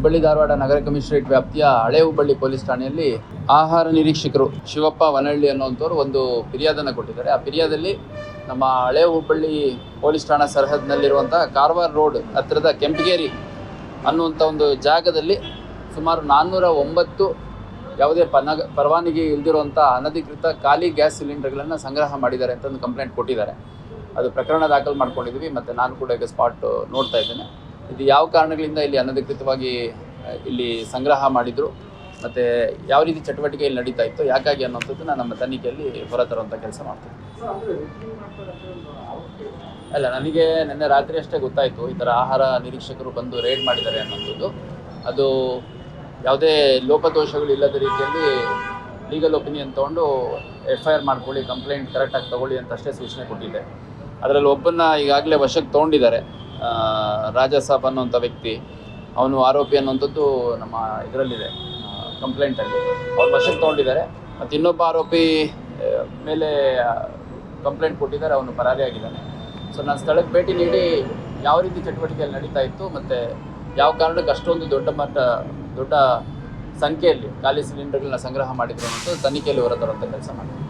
ಹುಬ್ಬಳ್ಳಿ ಧಾರವಾಡ ನಗರ commissionerate ವ್ಯಾಪ್ತಿಯ ಹಳೆ Hubballi police ಠಾಣೆಯಲ್ಲಿ ಆಹಾರ ನಿರೀಕ್ಷಕರು ಶಿವಪ್ಪ ವನಹಳ್ಳಿ ಅನ್ನುವಂಥವ್ರು ಒಂದು ಫಿರ್ಯಾದನ್ನು ಕೊಟ್ಟಿದ್ದಾರೆ. ಆ ಫಿರ್ಯಾದಲ್ಲಿ ನಮ್ಮ ಹಳೆ ಹುಬ್ಬಳ್ಳಿ ಪೊಲೀಸ್ ಠಾಣಾ ಸರಹದ್ನಲ್ಲಿರುವಂಥ ಕಾರವಾರ ರೋಡ್ ಹತ್ತಿರದ ಕೆಂಪಗೇರಿ ಅನ್ನುವಂಥ ಒಂದು ಜಾಗದಲ್ಲಿ ಸುಮಾರು ನಾನ್ನೂರ ಒಂಬತ್ತು ಯಾವುದೇ ಪನಗ ಪರವಾನಗಿ ಇಲ್ದಿರುವಂಥ ಅನಧಿಕೃತ ಖಾಲಿ ಗ್ಯಾಸ್ ಸಿಲಿಂಡರ್ಗಳನ್ನು ಸಂಗ್ರಹ ಮಾಡಿದ್ದಾರೆ ಅಂತ ಒಂದು ಕಂಪ್ಲೇಂಟ್ ಕೊಟ್ಟಿದ್ದಾರೆ. ಅದು ಪ್ರಕರಣ ದಾಖಲು ಮಾಡ್ಕೊಂಡಿದ್ವಿ ಮತ್ತು ನಾನು ಕೂಡ ಈಗ ಸ್ಪಾಟ್ ನೋಡ್ತಾ ಇದ್ದೇನೆ. ಇದು ಯಾವ ಕಾರಣಗಳಿಂದ ಇಲ್ಲಿ ಅನಧಿಕೃತವಾಗಿ ಇಲ್ಲಿ ಸಂಗ್ರಹ ಮಾಡಿದ್ರು? ಮತ್ತು ಯಾವ ರೀತಿ ಚಟುವಟಿಕೆ ಇಲ್ಲಿ ನಡೀತಾ ಇತ್ತು? ಯಾಕಾಗಿ ಅನ್ನೋಂಥದ್ದನ್ನ ನಮ್ಮ ತನಿಖೆಯಲ್ಲಿ ಹೊರತರುವಂಥ ಕೆಲಸ ಮಾಡ್ತೀವಿ ಅಲ್ಲ, ನನಗೆ ನಿನ್ನೆ ರಾತ್ರಿ ಅಷ್ಟೇ ಗೊತ್ತಾಯಿತು. ಈ ಥರ ಆಹಾರ ನಿರೀಕ್ಷಕರು ಬಂದು ರೇಡ್ ಮಾಡಿದ್ದಾರೆ ಅನ್ನೋಂಥದ್ದು ಅದು ಯಾವುದೇ ಲೋಪದೋಷಗಳು ಇಲ್ಲದ ರೀತಿಯಲ್ಲಿ ಲೀಗಲ್ ಒಪಿನಿಯನ್ ತೊಗೊಂಡು ಎಫ್ ಐ ಆರ್ ಮಾಡ್ಕೊಳ್ಳಿ ಕಂಪ್ಲೇಂಟ್ ಕರೆಕ್ಟಾಗಿ ತಗೊಳ್ಳಿ ಅಂತ ಅಷ್ಟೇ ಸೂಚನೆ ಕೊಟ್ಟಿದ್ದೆ. ಅದರಲ್ಲಿ ಒಬ್ಬನ್ನ ಈಗಾಗಲೇ ವಶಕ್ಕೆ ತೊಗೊಂಡಿದ್ದಾರೆ. ರಾಜ ಸಾಬ್ ಅನ್ನೋಂಥ ವ್ಯಕ್ತಿ, ಅವನು ಆರೋಪಿ ಅನ್ನೋಂಥದ್ದು ನಮ್ಮ ಇದರಲ್ಲಿದೆ ಕಂಪ್ಲೇಂಟಲ್ಲಿ ಅವ್ರು ವಶಕ್ಕೆ ತೊಗೊಂಡಿದ್ದಾರೆ. ಮತ್ತು ಇನ್ನೊಬ್ಬ ಆರೋಪಿ ಮೇಲೆ ಕಂಪ್ಲೇಂಟ್ ಕೊಟ್ಟಿದ್ದಾರೆ, ಅವನು ಪರಾರಿಯಾಗಿದ್ದಾನೆ ಸೊ ನಾನು ಸ್ಥಳಕ್ಕೆ ಭೇಟಿ ನೀಡಿ ಯಾವ ರೀತಿ ಚಟುವಟಿಕೆಯಲ್ಲಿ ನಡೀತಾ ಇತ್ತು, ಮತ್ತು ಯಾವ ಕಾರಣಕ್ಕೆ ಅಷ್ಟೊಂದು ದೊಡ್ಡ ಮಟ್ಟ, ದೊಡ್ಡ ಸಂಖ್ಯೆಯಲ್ಲಿ ಖಾಲಿ ಸಿಲಿಂಡರ್ಗಳನ್ನ ಸಂಗ್ರಹ ಮಾಡಿದ್ರು ಅನ್ನೋದು ತನಿಖೆಯಲ್ಲಿ ಹೊರತರುವಂಥ ಕೆಲಸ ಮಾಡಿದೆ